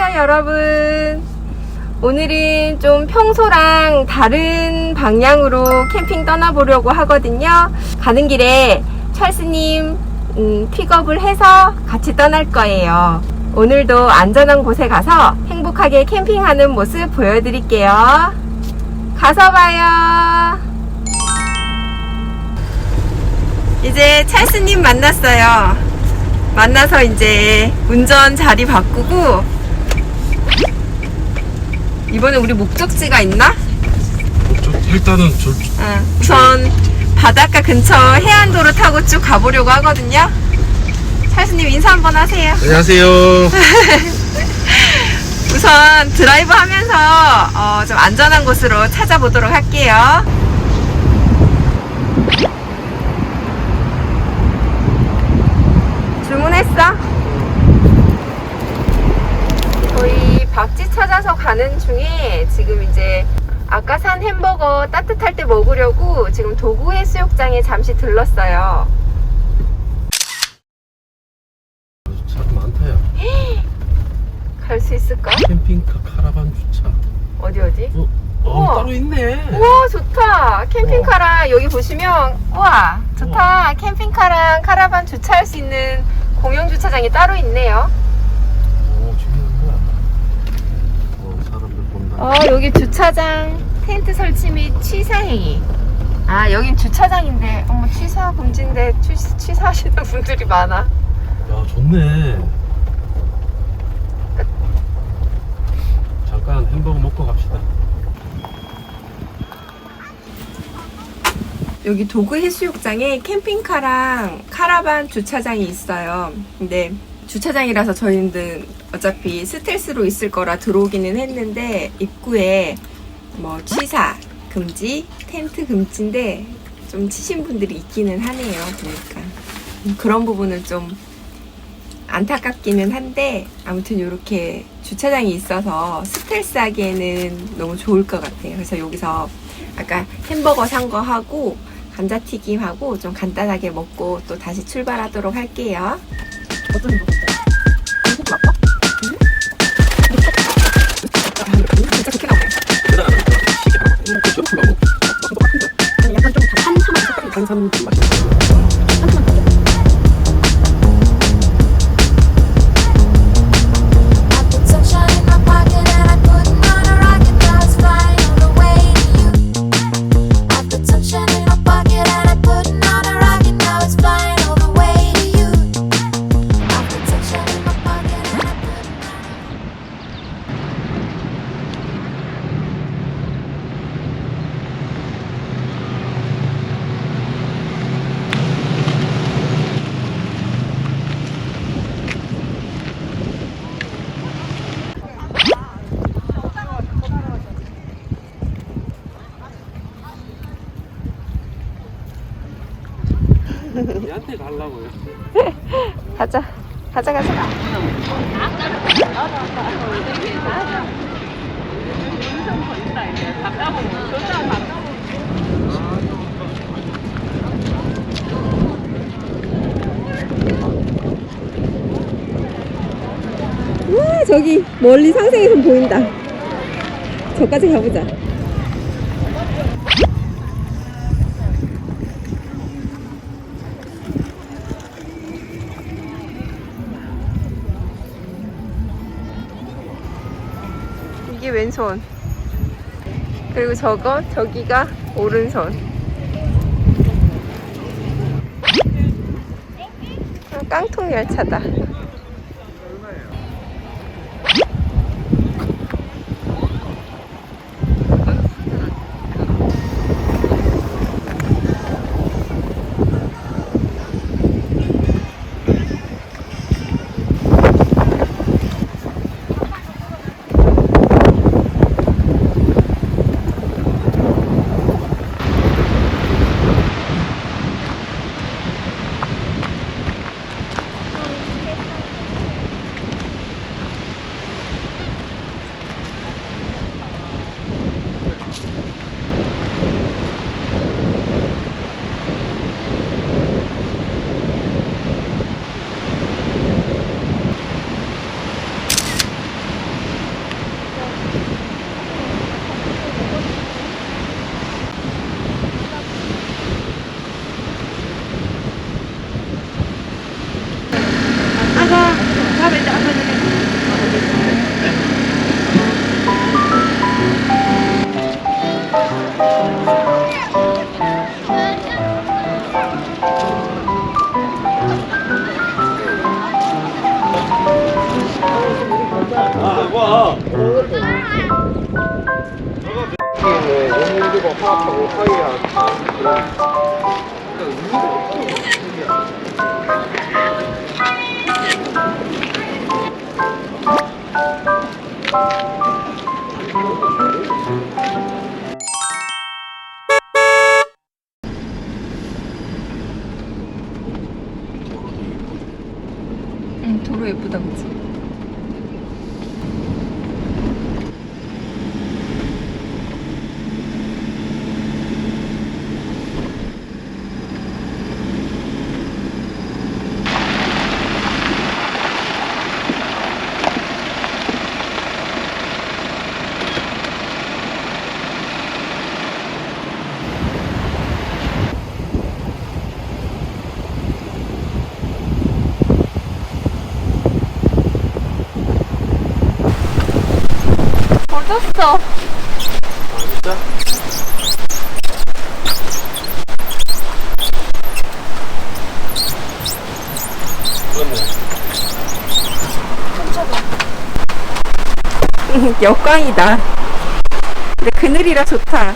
안녕하세요, 여러분. 오늘은 좀 평소랑 다른 방향으로 캠핑 떠나보려고 하거든요. 가는 길에 찰스님 음, 픽업을 해서 같이 떠날 거예요. 오늘도 안전한 곳에 가서 행복하게 캠핑하는 모습 보여드릴게요. 가서 봐요. 이제 찰스님 만났어요. 만나서 이제 운전 자리 바꾸고 이번에 우리 목적지가 있나? 저, 일단은 저 어, 우선 바닷가 근처 해안도로 타고 쭉 가보려고 하거든요. 찰스님 인사 한번 하세요. 안녕하세요. 우선 드라이브 하면서 어, 좀 안전한 곳으로 찾아보도록 할게요. 주문했어? 저희 박지 찾아서 가는 중에 지금 이제 아까 산 햄버거 따뜻할 때 먹으려고 지금 도구 해수욕장에 잠시 들렀어요. 차도 많다야. 갈수 있을까? 캠핑카 카라반 주차. 어디 어디? 어, 어 우와. 따로 있네. 우와 좋다 캠핑카랑 여기 보시면 우와 좋다 캠핑카랑 카라반 주차할 수 있는 공용 주차장이 따로 있네요 오, 재밌는 거야. 어, 사람들 본다. 어 여기 주차장 텐트 설치 및 취사 행위 아 여긴 주차장인데 어머 취사 금지인데 취, 취사하시는 분들이 많아 야, 좋네. 잠깐 햄버거 먹고 갑시다. 여기 도구 해수욕장에 캠핑카랑 카라반 주차장이 있어요. 근데 주차장이라서 저희는 어차피 스텔스로 있을 거라 들어오기는 했는데 입구에 뭐 취사 금지, 텐트 금지인데 좀 치신 분들이 있기는 하네요. 음, 그런 부분은 좀 안타깝기는 한데 아무튼 이렇게 주차장이 있어서 스텔스 하기에는 너무 좋을 것 같아요. 그래서 여기서 아까 햄버거 산 거 하고 감자튀김 하고 좀 간단하게 먹고 또 다시 출발하도록 할게요. 어떤 거? 나 얘한테 가려고요. 가자. 가자, 가자. 우와, 저기 멀리 상생에서 보인다. 저까지 가보자. 이게 왼손. 그리고 저거, 저기가 오른손. 아, 깡통 열차다. 너가 몇 개는 오늘도 화합하고 화해하고 젖었어. 아 진짜? 그렇네. 역광이다. 근데 그늘이라 좋다.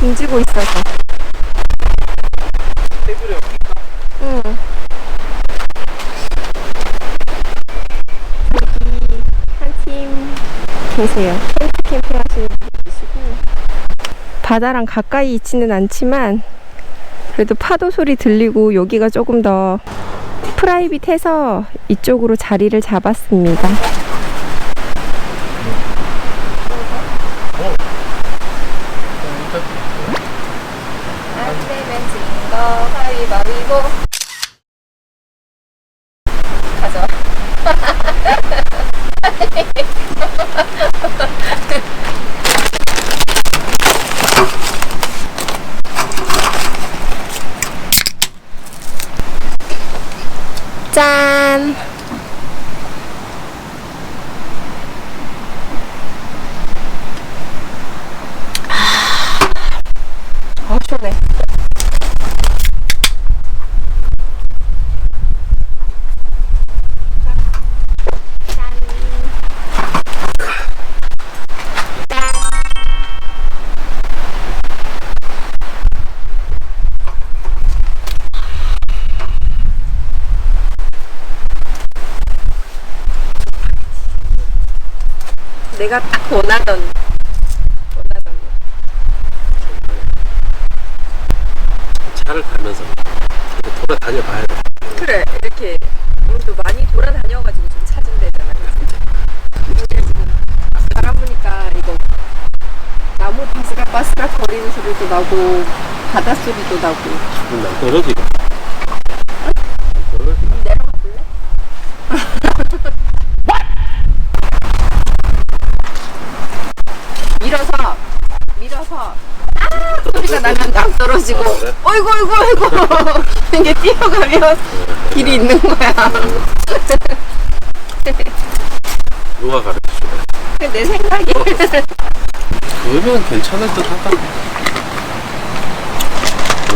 등지고 있어서. 테이블에 응. 여기 한 팀 계세요. 텐트 캠핑 하시는 분들 계시고. 바다랑 가까이 있지는 않지만 그래도 파도 소리 들리고 여기가 조금 더 프라이빗해서 이쪽으로 자리를 잡았습니다. 안 되면 진거 가위바위보 짠 아, 시원해. 내가 딱 원하던 원하던 거. 차를 타면서 이렇게 돌아다녀 봐야 돼. 그래 이렇게 우리도 많이 돌아다녀가지고 좀 찾은 데잖아 부니까 이거 나무 바스락 바스락 거리는 소리도 나고 바다 소리도 나고 기분 떨어지고. 떨어지고. 내려가 볼래? 밀어서 밀어서 아 소리가 나면 낭 떨어지고 아? 어이구 어이구 어이구 이게 뛰어가면 길이 있는 거야 누가 가르쳐줘? 근데 내 생각에 그러면 괜찮을 듯 하다.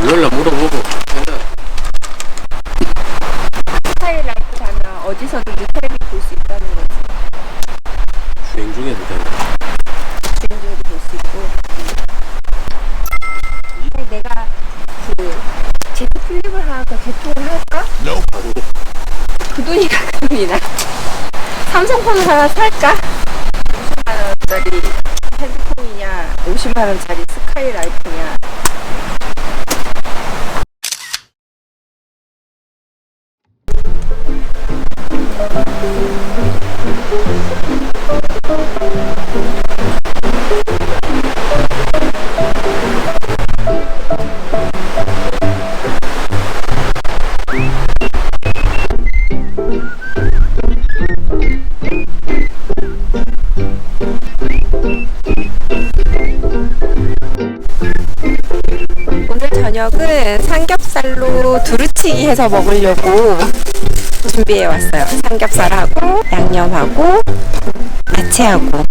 월요일날 물어보고 그냥 스타일 라이프 가면 어디서든지 텔레 하니까 개통을 할까? 그 돈이가 그 돈이나 삼성폰을 하나 살까? 50만원짜리 핸드폰이냐 50만원짜리 스카이라이트냐 두루치기 해서 먹으려고 준비해 왔어요. 삼겹살하고 양념하고 야채하고.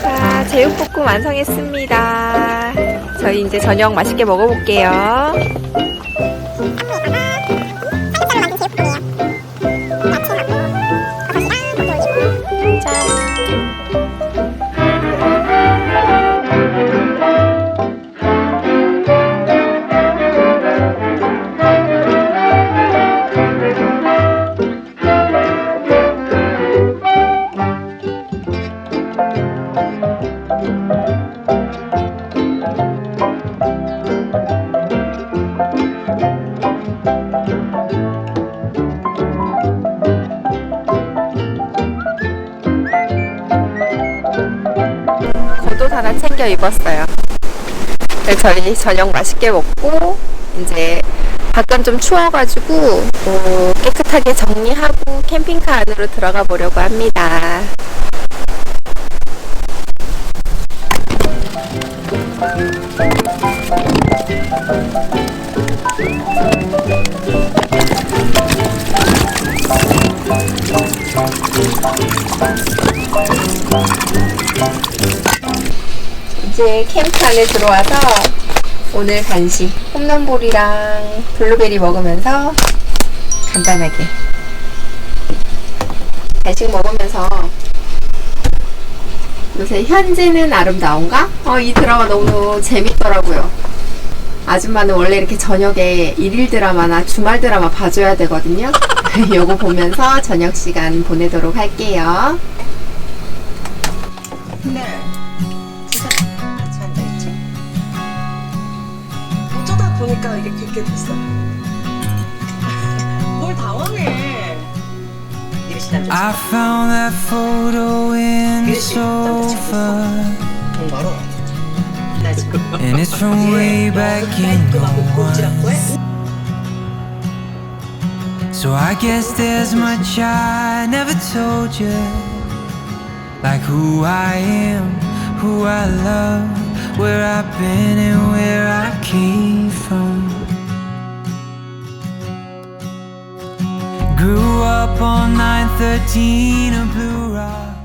자, 제육볶음 완성했습니다. 저희 이제 저녁 맛있게 먹어볼게요. 챙겨 입었어요. 네, 저희 저녁 맛있게 먹고 이제 밖은 좀 추워가지고 어, 깨끗하게 정리하고 캠핑카 안으로 들어가 보려고 합니다. 이제 캠프 안에 들어와서 오늘 간식 홈런볼이랑 블루베리 먹으면서 간단하게 간식 먹으면서 요새 현재는 아름다운가? 어, 이 드라마 너무 재밌더라고요. 아줌마는 원래 이렇게 저녁에 일일 드라마나 주말 드라마 봐줘야 되거든요. 요거 보면서 저녁 시간 보내도록 할게요. 네. 어쩌다 보니까 이게 그렇게 됐어. 뭘 당황해. 이러시 남자 I found that photo in the sofa, 응, 멀어. 나 지금 and it's from way back in 라이트하고 곤지라고 해? 01. So I guess there's much I never told you, like who I am, who I love, where I've been and where I came from. Grew up on 913 of Blue Rock.